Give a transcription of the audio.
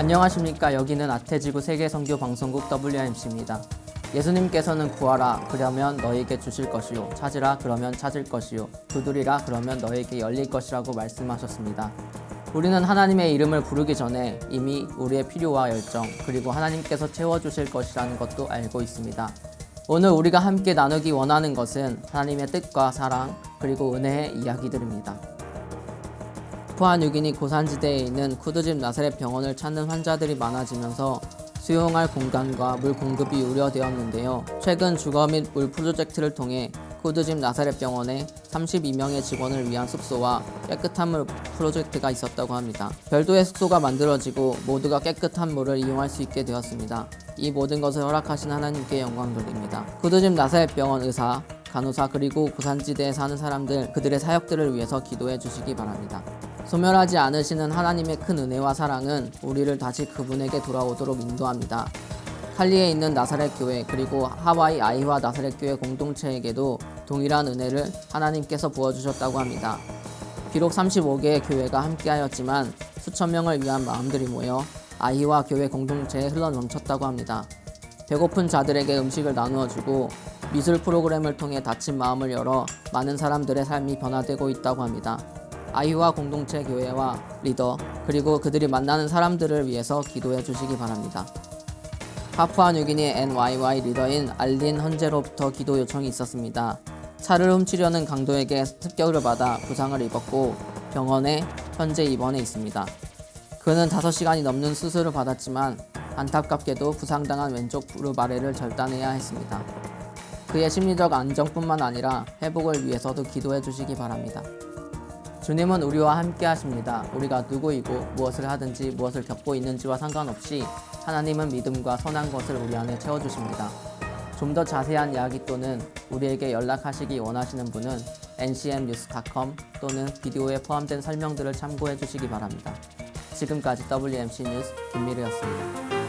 안녕하십니까. 여기는 아태지구 세계선교 방송국 WMC입니다. 예수님께서는 구하라 그러면 너에게 주실 것이요 찾으라 그러면 찾을 것이요 두드리라 그러면 너에게 열릴 것이라고 말씀하셨습니다. 우리는 하나님의 이름을 부르기 전에 이미 우리의 필요와 열정 그리고 하나님께서 채워 주실 것이라는 것도 알고 있습니다. 오늘 우리가 함께 나누기 원하는 것은 하나님의 뜻과 사랑 그리고 은혜의 이야기들입니다. 푸아뉴기니 고산지대에 있는 쿠드집 나사렛 병원을 찾는 환자들이 많아지면서 수용할 공간과 물 공급이 우려되었는데요. 최근 주거 및 물 프로젝트를 통해 쿠드집 나사렛 병원에 32명의 직원을 위한 숙소와 깨끗한 물 프로젝트가 있었다고 합니다. 별도의 숙소가 만들어지고 모두가 깨끗한 물을 이용할 수 있게 되었습니다. 이 모든 것을 허락하신 하나님께 영광 돌립니다. 쿠드집 나사렛 병원 의사, 간호사 그리고 고산지대에 사는 사람들 그들의 사역들을 위해서 기도해 주시기 바랍니다. 소멸하지 않으시는 하나님의 큰 은혜와 사랑은 우리를 다시 그분에게 돌아오도록 인도합니다. 칼리에 있는 나사렛 교회 그리고 하와이 아이와 나사렛 교회 공동체에게도 동일한 은혜를 하나님께서 부어주셨다고 합니다. 비록 35개의 교회가 함께하였지만 수천 명을 위한 마음들이 모여 아이와 교회 공동체에 흘러 넘쳤다고 합니다. 배고픈 자들에게 음식을 나누어 주고 미술 프로그램을 통해 다친 마음을 열어 많은 사람들의 삶이 변화되고 있다고 합니다. 아이와 공동체 교회와 리더 그리고 그들이 만나는 사람들을 위해서 기도해 주시기 바랍니다. 파푸아 뉴기니 NYY 리더인 알린 헌제로부터 기도 요청이 있었습니다. 차를 훔치려는 강도에게 습격을 받아 부상을 입었고 병원에 현재 입원해 있습니다. 그는 5시간이 넘는 수술을 받았지만 안타깝게도 부상당한 왼쪽 무릎 아래를 절단해야 했습니다. 그의 심리적 안정뿐만 아니라 회복을 위해서도 기도해 주시기 바랍니다. 주님은 우리와 함께 하십니다. 우리가 누구이고 무엇을 하든지 무엇을 겪고 있는지와 상관없이 하나님은 믿음과 선한 것을 우리 안에 채워주십니다. 좀 더 자세한 이야기 또는 우리에게 연락하시기 원하시는 분은 ncmnews.com 또는 비디오에 포함된 설명들을 참고해 주시기 바랍니다. 지금까지 WMC 뉴스 김미르였습니다.